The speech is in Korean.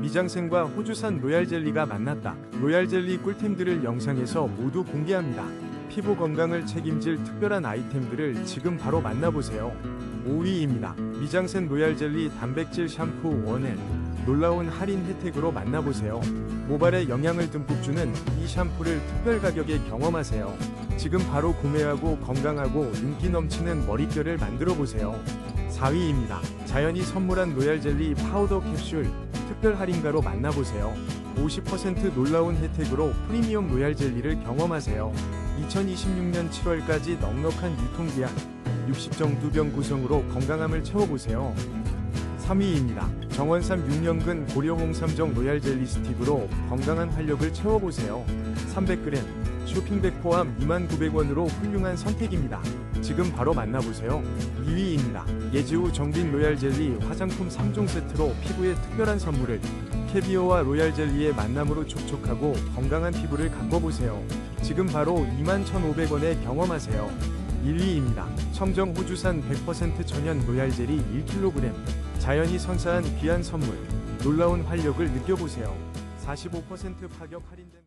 미장센과 호주산 로얄 젤리가 만났다. 로얄 젤리 꿀템들을 영상에서 모두 공개합니다. 피부 건강을 책임질 특별한 아이템들을 지금 바로 만나보세요. 5위입니다. 미장센 로얄 젤리 단백질 샴푸 원엔 놀라운 할인 혜택으로 만나보세요. 모발에 영양을 듬뿍 주는 이 샴푸를 특별 가격에 경험하세요. 지금 바로 구매하고 건강하고 윤기 넘치는 머릿결을 만들어 보세요. 4위입니다. 자연이 선물한 로얄 젤리 파우더 캡슐 특별 할인가로 만나보세요. 50% 놀라운 혜택으로 프리미엄 로얄 젤리를 경험하세요. 2026년 7월까지 넉넉한 유통기한 60정 두병 구성으로 건강함을 채워보세요. 3위입니다. 정원삼 6년근 고려홍삼정 로얄 젤리 스틱으로 건강한 활력을 채워보세요. 300g 쇼핑백 포함 29,000원으로 훌륭한 선택입니다. 지금 바로 만나보세요. 2위입니다. 예지우 정빈 로얄 젤리 화장품 3종 세트로 피부에 특별한 선물을 캐비어와 로얄 젤리의 만남으로 촉촉하고 건강한 피부를 가꿔보세요. 지금 바로 21,500원에 경험하세요. 1위입니다. 청정 호주산 100% 천연 로얄 젤리 1kg 자연이 선사한 귀한 선물 놀라운 활력을 느껴보세요. 45% 파격 할인된